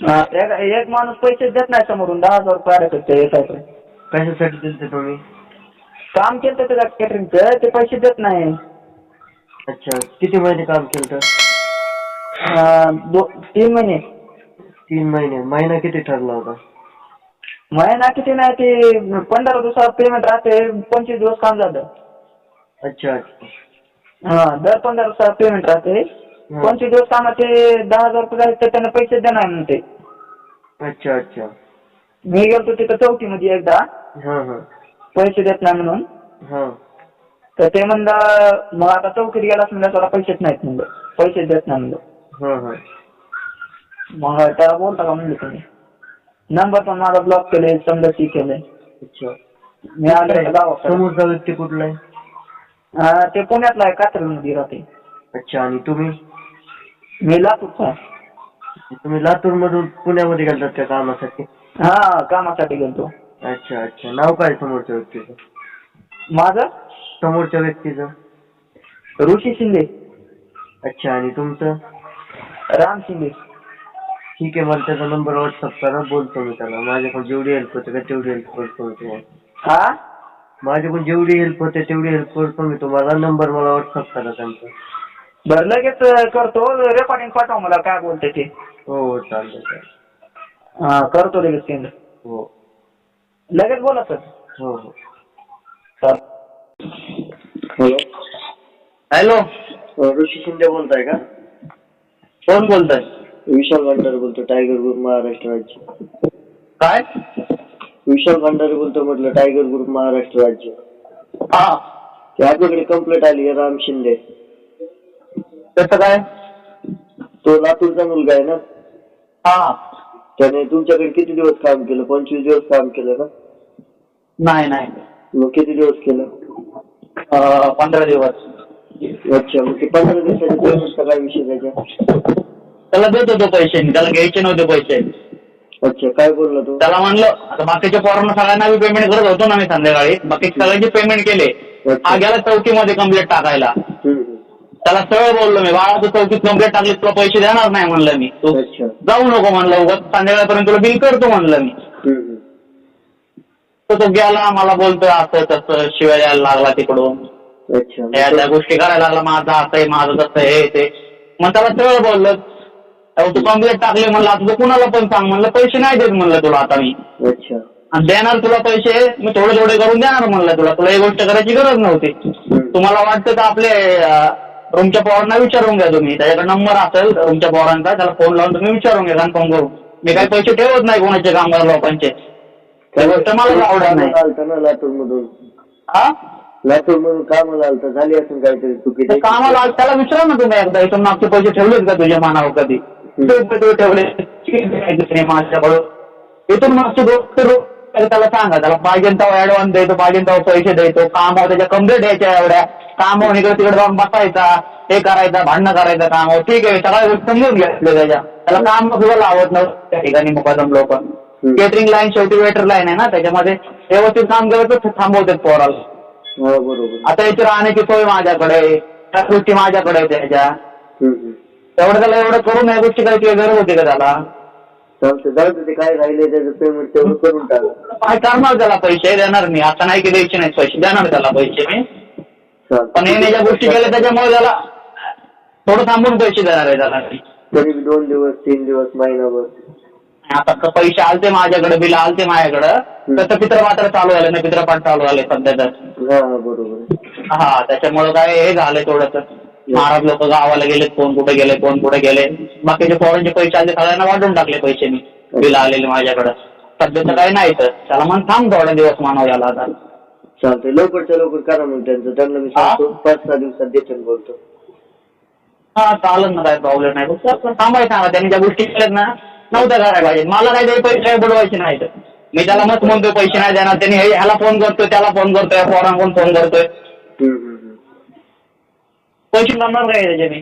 हा, एक एक माणूस पैसे देत नाही समोरून दहा हजार रुपये अडकत येत कशासाठी दिलते तुम्ही? काम केलं त्याच्या कॅटरिंगचं ते पैसे देत नाही. अच्छा किती महिने काम केलं तर अं, दो तीन महिने. तीन महिने. महिना किती ठरला होता? महिना किती नाही ते पंधरा दिवसात पेमेंट राहते पंचवीस दिवस काम झालं. अच्छा अच्छा. हा दर पंधरा दिवसात पेमेंट राहते. पंचवीस दिवस कामात ते दहा हजार रुपये झाले तर त्यांना पैसे देणार म्हणते. अच्छा अच्छा. मी गेलतो तिथं चौकीमध्ये एकदा. हां हां. पैसे देत नाही म्हणून. हां. तर ते म्हणलं मग आता चौकीत गेलास म्हणलं त्याला पैसेच नाहीत म्हणलं. पैसे देत नाही म्हणलं. हां हां. मग त्याला बोलता का म्हणलं तुम्ही? नंबर पण माझा ब्लॉक केले समजा ती केले अच्छा. मी आलो गावाकडे. समोरचा व्यक्ती कुठला आहे? हा, ते पुण्यातला आहे कात्रजमध्ये राहते. अच्छा आणि तुम्ही? मी लातूरचा. तुम्ही लातूर मधून पुण्यामध्ये गेलतात त्या कामासाठी? हा कामासाठी गेलतो. अच्छा अच्छा. नाव काय समोरच्या व्यक्तीचं? माझं? समोरच्या व्यक्तीचं? ऋषी शिंदे. अच्छा आणि तुमचं? राम शिंदे. ठीक आहे मला त्याचा नंबर व्हॉट्सअप करा. बोलतो मी त्याला. माझ्याकडून जेवढी हेल्प होते का तेवढी हेल्प करतो मी तुम्हाला. हा? माझ्याकडून जेवढी हेल्प होते तेवढी हेल्प करतो मी तुम्हाला. नंबर मला व्हॉट्सअप करा त्यांचा. बरं लगेच करतो. रेकॉर्डिंग पाठवा मला काय बोलते ते. हो हो चालतंय चालतंय. हा करतो लगेच सेंड हो. लगेच बोला सर हो हो. हॅलो. हॅलो. ऋषी शिंदे बोलताय का? कोण बोलताय? विशाल भंडारे बोलतो टायगर ग्रुप महाराष्ट्र राज्य काय? विशाल भंडारे बोलतो म्हटलं टायगर ग्रुप महाराष्ट्र राज्य हा. ते आपल्याकडे कंप्लेंट आली आहे राम शिंदे. त्याचं काय? तो लातूरचा मुलगा आहे ना? हा. त्याने तुमच्याकडे किती दिवस काम केलं? पंचवीस दिवस काम केलं ना नाही नाही. मग किती दिवस केलं? अं, पंधरा दिवस. अच्छा मग ते पंधरा दिवसाच्या पेमेंटचा काय विषय त्याच्या त्याला देत होतो पैसे. मी त्याला घ्यायचे नव्हते पैसे. अच्छा काय बोलला तू? त्याला म्हणलं आता बाकीच्या पोरांना सगळ्यांना मी पेमेंट करत होतो ना मी संध्याकाळी. बाकी सगळ्यांचे पेमेंट केले. हा गेला चौकीमध्ये कंप्लेंट टाकायला. त्याला सरळ बोललो मी बाळा तू चौकीत कंप्लेंट टाकली तुला पैसे देणार नाही म्हणलं मी. तू अच्छा. जाऊ नको म्हणलं उगाच संध्याकाळपर्यंत तुला बिल करतो म्हणलं मी. हम्म. तर तो गेला मला बोलतोय असं तसं शिवाय यायला लागला तिकडून. अच्छा. या त्या गोष्टी करायला लागला माझं असं आहे माझं तसं आहे ते. मग त्याला सरळ बोललं अहो, तू कंप्लेंट टाकली म्हणलं आता तू कुणाला पण सांग म्हणलं पैसे नाही देत म्हणलं तुला आता मी. अच्छा. आणि देणार तुला पैसे मी थोडे थोडे करून देणार म्हणलं तुला. तुला ही गोष्ट करायची गरज नव्हती. तुम्हाला वाटतं तर आपले रूमच्या पोरांना विचारून घ्या तुम्ही. त्याच्याकडे नंबर असेल रूमच्या पोरांचा त्याला फोन लावून तुम्ही विचारून घ्या कन्फर्म करून. मी काही पैसे ठेवत नाही कोणाचे कामगार लोकांचे. त्या गोष्ट मला आवडत नाही. आलता ना लातूर मधून. हा? लातूर मधून कामाला आलता झाली असेल काहीतरी चुकी ते कामाला आज त्याला विचारा ना तुम्ही एकदा इथून मागचे पैसे ठेवलेत का तुझ्या मानावर कधी? ते पैसे ठेवले. दुसरे माझ्याकडून इथून मागचे दोन त्याला सांगा त्याला पाहिजे तेव्हा ऍडव्हान्स द्यायचो पाहिजे तेव्हा पैसे द्यायचो कामावर त्याच्या कंप्लेंट द्यायच्या एवढ्या. कामावर इकडे तिकडे जाऊन बसायचा हे करायचा भांडणं करायचं कामावर. ठीक आहे सगळ्या गोष्टी समजून घेतले त्याच्या. त्याला काम सुद्धा लावत नव्हतं त्या ठिकाणी मुकादम लोक. केटरिंग लाईन शेवटी वेटर लाईन आहे ना त्याच्यामध्ये व्यवस्थित काम केलं तर थांबवतात पोराला. हा बरोबर. आता याची राहण्याची सोय माझ्याकडे त्या गोष्टी माझ्याकडे त्याच्या. तेवढं त्याला एवढं करून या गोष्टी करायची गरज होती का त्याला? चालतं जाऊ दे ते काय राहिले त्याचं पेमेंट तेवढं करून टाका. काय करणार त्याला पैसे देणार मी? आता नाही की द्यायचे नाही पैसे देणार त्याला पैसे मी. पण चालतं हे ज्या गोष्टी केल्या त्याच्यामुळे त्याला थोडं थांबून पैसे देणार आहे त्याला. मी. तरी बी दोन दिवस तीन दिवस महिनाभर. आता पैसे आलते माझ्याकडे बिल आलते माझ्याकडं. तर पित्रपात्र चालू झाले ना पित्रपाठ चालू झाले सध्या तर. हा हा बरोबर हा त्याच्यामुळे काय हे झालंय थोडंसं. महाराज लोक गावाला गेले कोण कुठे गेले कोण कुठे गेले. बाकीचे पोरांचे पैसे आले सगळ्यांना वाटून टाकले पैसे मी. बिल आलेले माझ्याकडं. सध्याचं काही नाही तर त्याला मग थांब थोडे दिवस मानव याला आता. चालतंय. लवकरच्या लवकर करा मग त्यांचं. त्यांना मी? सांगतो पाच सहा दिवसात देतो बोलतो. हा चालेल ना काय प्रॉब्लेम नाही. फक्त थांबायचं सांगा. त्यांनी ज्या गोष्टी केल्यात ना नव्हत्या करायला पाहिजे मला काही तरी पैसे बुडवायचे नाहीत मी त्याला मत म्हणतोय पैसे नाही देणार. त्यांनी हे- ह्याला फोन करतोय त्याला फोन करतोय पोरांकडून फोन करतोय. पैसे करणार काय त्याचे मी?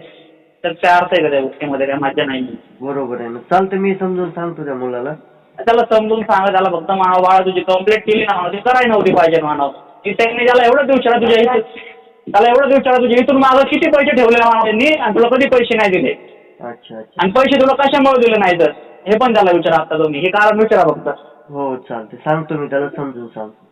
तर काय अर्थ आहे का त्या गोष्टीमध्ये? काय मजा नाही. बरोबर आहे ना. चालतं मी समजून सांगतो त्या मुलाला. त्याला समजून सांगा त्याला फक्त मानव बाळा तुझी कंप्लेंट केली ना ती करायला नव्हती पाहिजे मानव. की त्यांनी त्याला एवढंच विचारा तुझ्या इथं त्याला एवढंच विचारा तुझ्या इथून मागं किती पैसे ठेवले त्यांनी आणि तुला कधी पैसे नाही दिले? अच्छा अच्छा. आणि पैसे तुला कशामुळे दिले नाही तर? हे पण त्याला विचारा आता तुम्ही. हे कारण विचारा फक्त. हो चालते सांगतो मी त्याला समजून सांगतो.